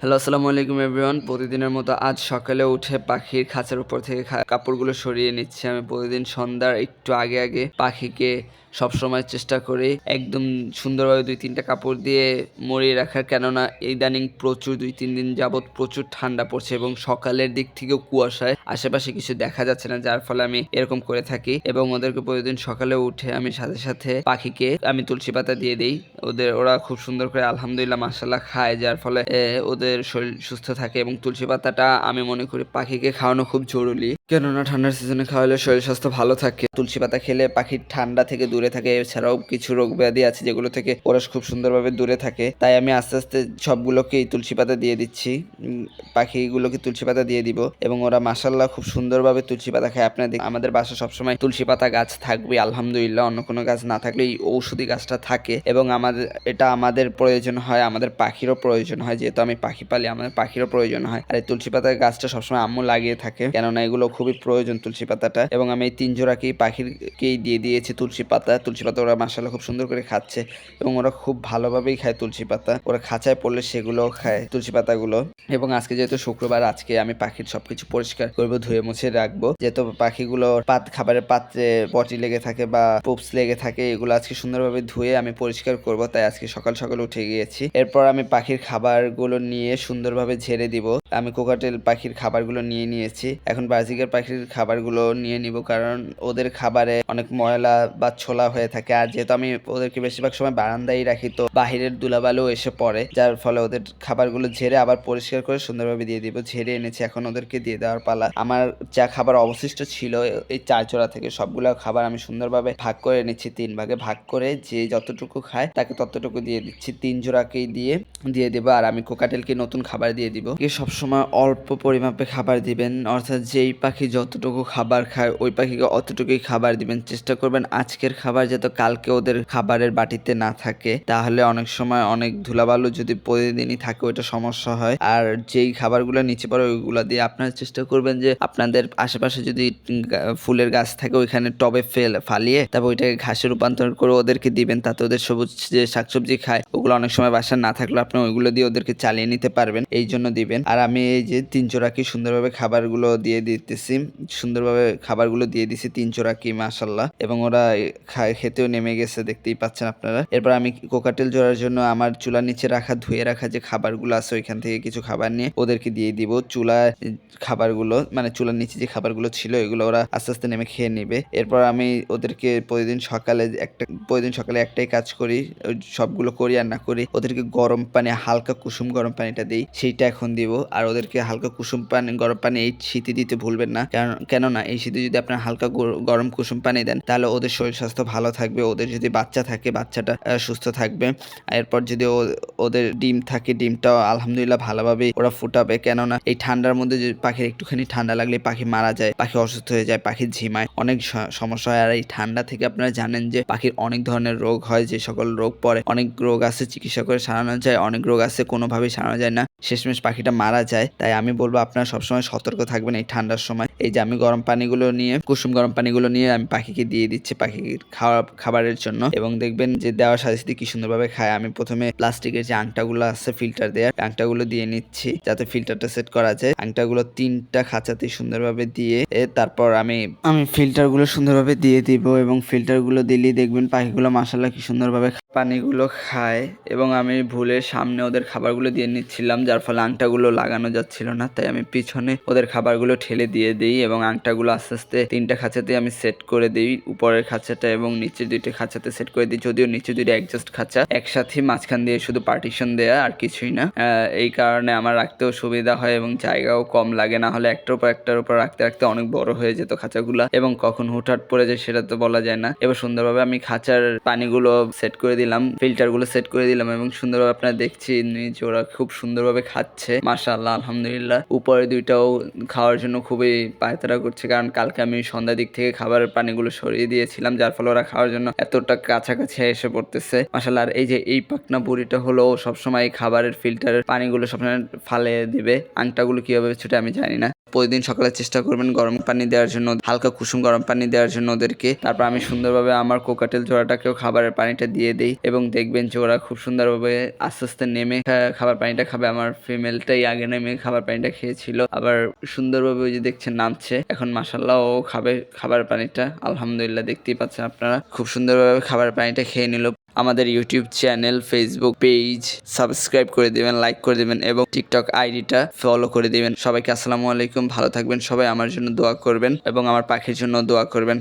Hello, আসসালামু আলাইকুম everyone. প্রতিদিনের মতো আজ সকালে উঠে পাখির খাঁচার উপর থেকে কাপড়গুলো সরিয়ে নিচ্ছি। আমি প্রতিদিন সন্ধ্যার একটু আগে আগে পাখিকে সবসময় চেষ্টা করি একদম সুন্দরভাবে দুই তিনটা কাপড় দিয়ে মরিয়ে রাখার। কেননা ইদানিং প্রচুর দুই তিন দিন যাবৎ প্রচুর ঠান্ডা পড়ছে এবং সকালের দিক থেকেও কুয়াশায় আশেপাশে কিছু দেখা যাচ্ছে না, যার ফলে আমি এরকম করে থাকি এবং ওদেরকে প্রতিদিন সকালে উঠে আমি সাথে সাথে পাখিকে আমি তুলসী পাতা দিয়ে দিই। ওদের, ওরা খুব সুন্দর করে আলহামদুলিল্লাহ মাসাল্লাহ খায়, যার ফলে ওদের শরীর সুস্থ থাকে এবং তুলসী পাতাটা আমি মনে করি পাখিকে খাওয়ানো খুব জরুরি। কেননা ঠান্ডার সিজনে খাওয়ালে শরীর স্বাস্থ্য ভালো থাকে। তুলসী পাতা খেলে পাখির ঠান্ডা থেকে দূরে থাকে, এছাড়াও কিছু রোগ ব্যাধি আছে যেগুলো থেকে ওরা খুব সুন্দরভাবে দূরে থাকে। তাই আমি আস্তে আস্তে সবগুলোকেই তুলসী পাতা দিয়ে দিচ্ছি। পাখিগুলোকে তুলসী পাতা দিয়ে দিব এবং ওরা মাসাল্লাহ খুব সুন্দরভাবে তুলসী পাতা খায়। আপনার আমাদের বাসা সবসময় তুলসী পাতা গাছ থাকবে, আলহামদুলিল্লাহ। অন্য কোনো গাছ না থাকলে এই ঔষধি গাছটা থাকে এবং আমাদের এটা আমাদের প্রয়োজন হয়, আমাদের পাখিরও প্রয়োজন হয়। যেহেতু আমি পাখি পালি আমাদের পাখিরও প্রয়োজন হয়। আর এই তুলসী পাতার গাছটা সবসময় আম্মু লাগিয়ে থাকে। কেননা এগুলো খুবই প্রয়োজন তুলসী পাতাটা এবং আমি এই তিন জোড়াকেই পাখিরকেই দিয়ে দিয়েছি তুলসী পাতা। তুলসী পাতা ওরা মাসাল্লাহ খুব সুন্দর করে খাচ্ছে এবং ওরা খুব ভালোভাবেই খায় তুলসী পাতা। ওরা খাঁচায় পড়লে সেগুলোও খায় তুলসী পাতাগুলো। এবং আজকে যেহেতু শুক্রবার, আজকে আমি পাখির সবকিছু পরিষ্কার করব, ধুয়ে মুছে রাখব। যেহেতু পাখিগুলো পাত, খাবারের পাত্রে পটি লেগে থাকে বা পুপস লেগে থাকে, এগুলো আজকে সুন্দরভাবে ধুয়ে আমি পরিষ্কার করব। তাই আজকে সকাল সকাল উঠে গিয়েছি। এরপর আমি পাখির খাবারগুলো নিয়ে সুন্দরভাবে ঝেড়ে দিব। আমি কোকাটেল পাখির খাবারগুলো নিয়ে নিয়েছি। এখন বাজিকার পাখির খাবারগুলো নিয়ে নিব কারণ ওদের খাবারে অনেক ময়লা বা ছোলা হয়ে থাকে। আর যেহেতু আমি ওদেরকে বেশিরভাগ সময় বারান্দায় রাখি, তো বাহিরের দুলাবালু এসে পড়ে, যার ফলে ওদের খাবারগুলো ঝেড়ে আবার পরিষ্কার করে সুন্দরভাবে দিয়ে দিব। ঝেড়ে এনেছি, এখন ওদেরকে দিয়ে দেওয়ার পালা। আমার যা খাবার অবশিষ্ট ছিল, এই চার জোড়া থেকে সবগুলো খাবার আমি সুন্দরভাবে ভাগ করে নিচ্ছি তিন ভাগে ভাগ করে যে যতটুকু খায় তাকে ততটুকু দিয়ে দিচ্ছি। তিন জোড়াকেই দিয়ে দিয়ে দেবো। আর আমি কোকাটেলকে নতুন খাবার দিয়ে দিব? কি সবসময় অল্প পরিমাপে খাবার দিবেন, অর্থাৎ যেই পাখি যতটুকু খাবার খায়, ওই পাখিকে অতটুকুই খাবার দিবেন। চেষ্টা করবেন আজকের খাবার যাতে কালকে ওদের খাবারের বাটিতে না থাকে। তাহলে অনেক সময় অনেক ধুলাবালু যদি প্রতিদিনই থাকে, ওইটা সমস্যা হয়। আর যেই খাবারগুলো নিচে পড়ে, ওইগুলো দিয়ে আপনারা চেষ্টা করবেন যে আপনাদের আশেপাশে যদি ফুলের গাছ থাকে, ওইখানে টবে ফেল, ফালিয়ে তারপর ওইটাকে ঘাসে রূপান্তর করে ওদেরকে দিবেন। তাতে ওদের সবুজ যে শাকসবজি খায়, ওগুলো অনেক সময় বাসা না থাকলে আপনি ওইগুলো দিয়ে ওদেরকে চালিয়ে নিতে পারবেন। এই জন্য দিবেন। আর আমি এই যে তিন চোরাকি সুন্দরভাবে খাবারগুলো দিয়ে দিতেছি, সুন্দরভাবে খাবারগুলো দিয়ে দিছি তিন চোরাকি মাসাল্লাহ এবং ওরা খেতেও নেমে গেছে, দেখতেই পাচ্ছেন আপনারা। এরপর আমি কোকাটেল জোড়ার জন্য আমার চুলার নিচে রাখা, ধুয়ে রাখা যে খাবারগুলো আছে, ওইখান থেকে কিছু খাবার নিয়ে ওদেরকে দিয়ে দিব। চুলা খাবারগুলো মানে চুলার নিচে যে খাবারগুলো ছিল, এগুলো ওরা আস্তে আস্তে নেমে খেয়ে নেবে। এরপর আমি ওদেরকে প্রতিদিন সকালে একটা, প্রতিদিন সকালে একটাই কাজ করি সবগুলো করি আর না করি, ওদেরকে গরম পানি, হালকা কুসুম গরম পানিটা দিই, সেইটা এখন দিব। আর ওদেরকে হালকা কুসুম পানি, গরম পানি এই শীতে দিতে ভুলবেন না। কারণ, কেননা এই শীতে যদি আপনার হালকা গরম কুসুম পানি দেন, তাহলে ওদের শরীর স্বাস্থ্য ভালো থাকবে, ওদের যদি বাচ্চা থাকে, বাচ্চাটা সুস্থ থাকবে। এরপর যদি ওদের ডিম থাকে, ডিমটাও আলহামদুলিল্লাহ ভালোভাবেই ওরা ফুটাবে। কেননা এই ঠান্ডার মধ্যে যে পাখির একটুখানি ঠান্ডা লাগলে পাখি মারা যায়, পাখি অসুস্থ হয়ে যায়, পাখি ঝিমায়। অনেক সমস্যা হয়। আর এই ঠান্ডা থেকে আপনারা জানেন যে পাখির অনেক ধরনের রোগ হয়, যে সকল রোগ পরে। অনেক রোগ আছে, চিকিৎসা করে সারানো যায়, অনেক রোগ আছে, কোনোভাবেই সারানো যায় না। শেষমেশ পাখিটা মারা যায়, তাই আমি বলব আপনারা সবসময় সতর্ক থাকবেন এই ঠান্ডার সময়। এই যে আমি গরম পানিগুলো নিয়ে, কুসুম গরম পানিগুলো নিয়ে আমি পাখিকে দিয়ে দিচ্ছি, পাখির খাওয়া, খাবারের জন্য। এবং দেখবেন যে দেওয়ার সাথে সাথে কি সুন্দরভাবে খায়। আমি প্রথমে প্লাস্টিকের যে আংটাগুলো আছে ফিল্টার দেওয়ার আংটাগুলো দিয়ে নিচ্ছি, যাতে ফিল্টারটা সেট করা যায়। আংটাগুলো তিনটা খাঁচাতে সুন্দরভাবে দিয়ে তারপর আমি আমি ফিল্টারগুলো সুন্দরভাবে দিয়ে দিব এবং ফিল্টারগুলো দিলেই দেখবেন পাখিগুলো মাসাল্লাহ কি সুন্দরভাবে পানিগুলো খায় এবং আমি ভুলে সামনে ওদের খাবারগুলো দিয়ে নিচ্ছিলাম, যার ফলে আংটাগুলো লাগানো যাচ্ছিল না। তাই আমি পিছনে ওদের খাবারগুলো ঠেলে দিয়ে দিই এবং আংটাগুলো আস্তে আস্তে তিনটা খাঁচাতে আমি সেট করে দিই, উপরের খাঁচাটা এবং নিচের দুইটা খাঁচাতে সেট করে দিই, যদিও নিচে দুইটা অ্যাডজাস্ট খাঁচা। একসাথে মাঝখান দিয়ে শুধু পার্টিশন দেয়া আর কিছুই না। এই কারণে আমার রাখতেও সুবিধা হয় এবং জায়গাও কম লাগে, না হলে একটার উপর একটার উপর রাখতে রাখতে অনেক বড় হয়ে যেত খাঁচাগুলো। এবং কখন হুটহাট পড়ে যায় সেটা তো বলা যায় না। এবার সুন্দরভাবে আমি খাঁচার পানিগুলো সেট করে দিলাম। ফিল্টারগুলো সেট করে দিলাম এবং সুন্দরভাবে আপনারা দেখছি নিচে ওরা খুব সুন্দরভাবে খাচ্ছে। মাশাআল্লাহ, আলহামদুলিল্লাহ। উপরে দুইটাও খাওয়ার জন্য খুবই পায়তারা করছে কারণ কালকে আমি সন্ধ্যা দিক থেকে খাবারের পানিগুলো সরিয়ে দিয়েছিলাম, যার ফলে ওরা খাওয়ার জন্য এতটা কাছাকাছি এসে পড়তেছে। মাশাআল্লাহ, আর এই যে এই পাকনা বুড়িটা হলো সবসময় খাবারের ফিল্টারের পানিগুলো সবসময় ফালে দিবে। আংটাগুলো কীভাবে ছুটে আমি জানি না। প্রতিদিন সকালে চেষ্টা করবেন গরম পানি দেওয়ার জন্য, হালকা কুসুম গরম পানি দেওয়ার জন্য ওদেরকে। তারপর আমি সুন্দরভাবে আমার কোকাটেল জোড়াটাকেও খাবারের পানিটা দিয়ে দিই এবং দেখবেন যে ওরা খুব সুন্দরভাবে আস্তে আস্তে নেমে খা- খাবার পানিটা খাবে। আমার ফিমেলটাই আগে নেমে খাবার পানিটা খেয়েছিল। আবার সুন্দরভাবে ওই যে দেখছেন নামছে। এখন মাসাল্লাহ ও খাবে খাবার পানিটা। আলহামদুলিল্লাহ দেখতেই পাচ্ছেন আপনারা। খুব সুন্দরভাবে খাবার পানিটা খেয়ে নিল। আমাদের YouTube channel Facebook page subscribe করে দেবেন লাইক করে দেবেন এবং টিকটক আইডিটা ফলো করে দেবেন। সবাইকে আসসালামু আলাইকুম, ভালো থাকবেন সবাই, আমার জন্য দোয়া করবেন এবং আমার পাখির জন্য দোয়া করবেন।